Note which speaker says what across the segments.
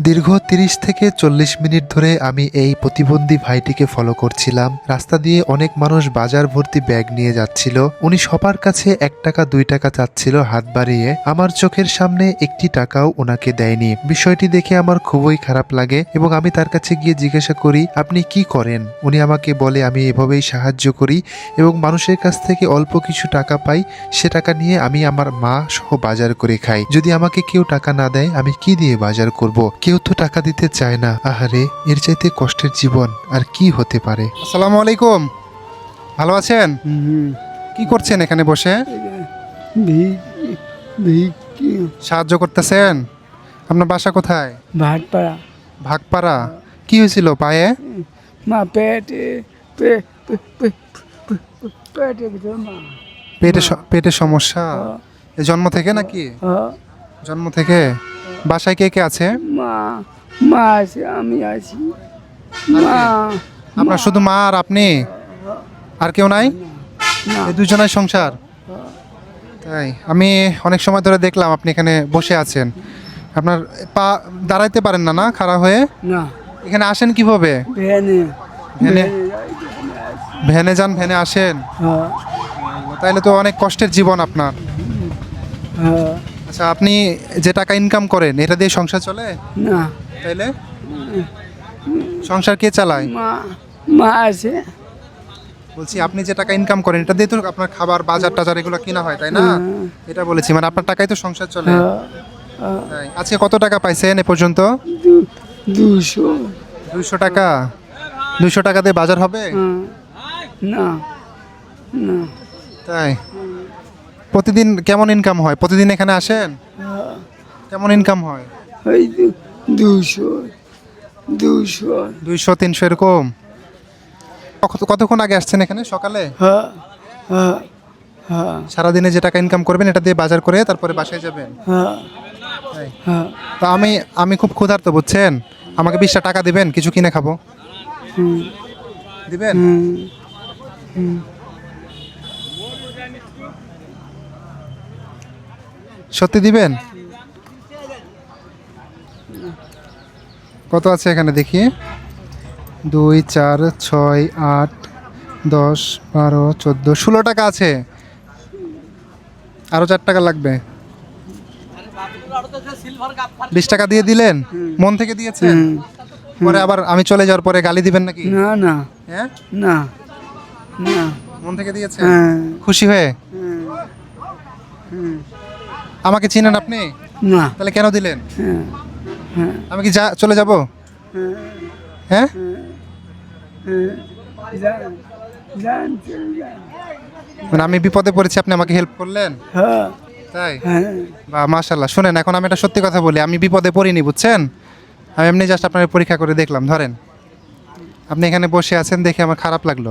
Speaker 1: দীর্ঘ তিরিশ থেকে চল্লিশ মিনিট ধরে আমি এই প্রতিবন্ধী ভাইটিকে ফলো করছিলাম। রাস্তা দিয়ে অনেক মানুষ বাজার ভর্তি ব্যাগ নিয়ে যাচ্ছিল। উনি সবার কাছে এক টাকা, দুই টাকা চাচ্ছিল হাত বাড়িয়ে। আমার চোখের সামনে একটি টাকাও ওনাকে দেয়নি। বিষয়টি দেখে আমার খুবই খারাপ লাগে এবং আমি তার কাছে গিয়ে জিজ্ঞাসা করি, আপনি কি করেন? উনি আমাকে বলে, আমি এভাবেই সাহায্য করি এবং মানুষের কাছ থেকে অল্প কিছু টাকা পাই। সে টাকা নিয়ে আমি আমার মা সহ বাজার করে খাই। যদি আমাকে কেউ টাকা না দেয়, আমি কি দিয়ে বাজার করব? কেউ তো টাকা দিতে চায় না। আহারে এর চাইতে কষ্টের জীবন আর কি হতে পারে?
Speaker 2: আসসালামু আলাইকুম। ভালো আছেন? কি করছেন এখানে বসে? সাহায্য করতেছেন? আপনার বাসা কোথায়?
Speaker 3: ভাত পাড়া
Speaker 2: ভাগপাড়া কি হয়েছিল পায়ে?
Speaker 3: মা পেটে পেটে
Speaker 2: পেটে সমস্যা? জন্ম থেকে নাকি?
Speaker 3: হ্যাঁ,
Speaker 2: জন্ম থেকে? বাসায় কে কে আছে?
Speaker 3: মা মা আছে আমি আছি। মা
Speaker 2: আপনার শুধু মা আর আপনি? আর কেউ নাই? এই দুজনের সংসার? তাই আমি অনেক সময় ধরে দেখলাম আপনি এখানে বসে আছেন। আপনার পা দাঁড়াইতে পারেন না না? খাড়া হয়ে?
Speaker 3: না।
Speaker 2: এখানে আসেন কীভাবে? ভ্যানে। ভ্যানে যান ভ্যানে আসেন।
Speaker 3: হ্যাঁ।
Speaker 2: তাইলে তো অনেক কষ্টের জীবন আপনার।
Speaker 3: হ্যাঁ।
Speaker 2: আচ্ছা আপনি যে টাকা ইনকাম করেন এটা দিয়ে সংসার চলে?
Speaker 3: না।
Speaker 2: তাইলে? সংসার কে চালায়?
Speaker 3: মা মা আছে।
Speaker 2: বলছি আপনি যে টাকা ইনকাম করেন এটা দিয়ে তো আপনার খাবার বাজার টাজার এগুলো কিনা হয় তাই না? এটা বলেছি মানে আপনার টাকায় তো সংসার চলে।
Speaker 3: হ্যাঁ, হ্যাঁ,
Speaker 2: তাই। আজকে কত টাকা পাইছেন এ পর্যন্ত?
Speaker 3: দুশো
Speaker 2: দুইশো টাকা? দুইশো টাকা দিয়ে বাজার হবে?
Speaker 3: হ্যাঁ, না না।
Speaker 2: তাই। প্রতিদিন কেমন ইনকাম হয়? প্রতিদিন এখানে আসেন?
Speaker 3: হ্যাঁ,
Speaker 2: কেমন ইনকাম হয়?
Speaker 3: ওই দুশো দুশো
Speaker 2: দুইশো। তিনশো এরকম? কতক্ষণ আগে আসছেন এখানে? সকালে?
Speaker 3: হ্যাঁ হ্যাঁ হ্যাঁ।
Speaker 2: সারাদিনে যে টাকা ইনকাম করবেন এটা দিয়ে বাজার করে তারপরে বাসায় যাবেন?
Speaker 3: হ্যাঁ হ্যাঁ।
Speaker 2: তো আমি আমি খুব ক্ষুধার্ত বুঝছেন? আমাকে বিশটা টাকা দিবেন কিছু কিনে খাব। দিবেন?
Speaker 3: হুম।
Speaker 2: সত্যি দিবেন? কত আছে এখানে দেখি? দুই চার ছয় আট দশ বারো চোদ্দ ষোলো টাকা আছে। আরও চার টাকা লাগবে। বিশ টাকা দিয়ে দিলেন? মন থেকে দিয়েছেন। পরে আবার আমি চলে যাওয়ার পরে গালি দিবেন নাকি?
Speaker 3: না না।
Speaker 2: হ্যাঁ?
Speaker 3: না। না
Speaker 2: মন থেকে দিয়েছেন?
Speaker 3: হ্যাঁ।
Speaker 2: খুশি হয়ে?
Speaker 3: হুম,
Speaker 2: আমাকে চিনেন আপনি?
Speaker 3: না।
Speaker 2: তাহলে কেন দিলেন?
Speaker 3: হ্যাঁ হ্যাঁ।
Speaker 2: আমি কি যা চলে যাব?
Speaker 3: হ্যাঁ?
Speaker 2: মানে আমি বিপদে পড়েছি আপনি আমাকে হেল্প করলেন?
Speaker 3: হ্যাঁ।
Speaker 2: তাই?
Speaker 3: হ্যাঁ।
Speaker 2: বা মাশাল্লাহ শুনেন এখন আমি এটা সত্যি কথা বলি আমি বিপদে পড়িনি বুঝছেন? আমি এমনি জাস্ট আপনার পরীক্ষা করে দেখলাম ধরেন। আপনি এখানে বসে আছেন দেখে আমার খারাপ লাগল।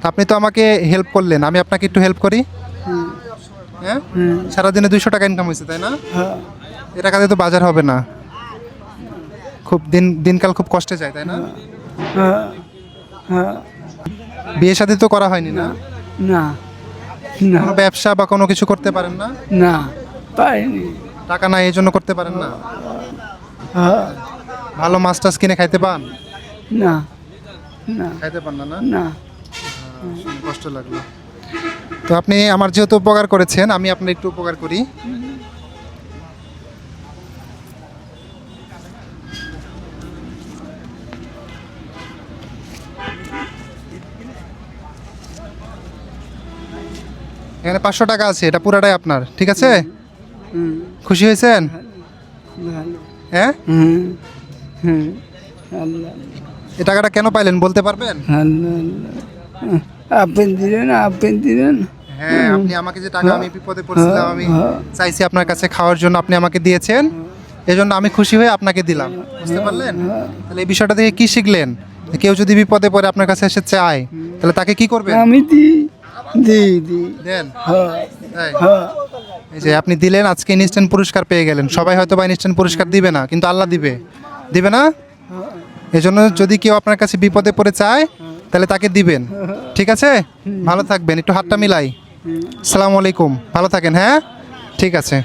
Speaker 2: তা আপনি তো আমাকে হেল্প করলেন আমি আপনাকে একটু হেল্প করি। হ্যাঁ? সারাদিনে দুইশো টাকা ইনকাম হয়েছে তাই না?
Speaker 3: হ্যাঁ।
Speaker 2: এ টাকাতে তো বাজার হবে না। খুব দিন দিনকাল খুব কষ্টে যায় তাই না?
Speaker 3: হ্যাঁ হ্যাঁ।
Speaker 2: বিয়ে শাদী তো করা হয়নি না?
Speaker 3: না না।
Speaker 2: ব্যবসা বা কোনো কিছু করতে পারেন না?
Speaker 3: না পারিনি
Speaker 2: টাকা নাই এই জন্য করতে পারেন না? ভালো মাছ টাছ কিনে খাইতে পান?
Speaker 3: না না।
Speaker 2: খাইতে পান না না?
Speaker 3: না।
Speaker 2: কষ্ট লাগল। তো আপনি আমার যেহেতু উপকার করেছেন আমি আপনার একটু উপকার করি। এখানে পাঁচশো টাকা আছে এটা পুরাটাই আপনার ঠিক আছে? খুশি হয়েছেন? হ্যাঁ? এই টাকাটা কেন পাইলেন বলতে পারবেন?
Speaker 3: আল্লাহ দিলেন আপেল দিলেন।
Speaker 2: হ্যাঁ আপনি আমাকে যে টাকা আমি বিপদে পড়ছিলাম আমি
Speaker 3: হ্যাঁ।
Speaker 2: চাইছি আপনার কাছে খাওয়ার জন্য আপনি আমাকে দিয়েছেন। এজন্য আমি খুশি হয়ে আপনাকে দিলাম। বুঝতে পারলেন? তাহলে এই বিষয়টা থেকে কি শিখলেন? কেউ যদি বিপদে পড়ে আপনার কাছে এসে চায় তাহলে তাকে কি করবেন?
Speaker 3: আমি দি দি দি
Speaker 2: দেন।
Speaker 3: হ্যাঁ। হ্যাঁ।
Speaker 2: এই যে আপনি দিলেন আজকে ইনস্ট্যান্ট পুরস্কার পেয়ে গেলেন। সবাই হয়তো বা ইনস্ট্যান্ট পুরস্কার দিবে না কিন্তু আল্লাহ দিবে। দিবে না? এজন্য যদি কেউ আপনার কাছে বিপদে পড়ে চায় তাহলে তাকে দিবেন। ঠিক আছে? ভালো থাকবেন, একটু হাতটা মিলাই। সালাম আলাইকুম। ভালো থাকেন হ্যাঁ? ঠিক আছে।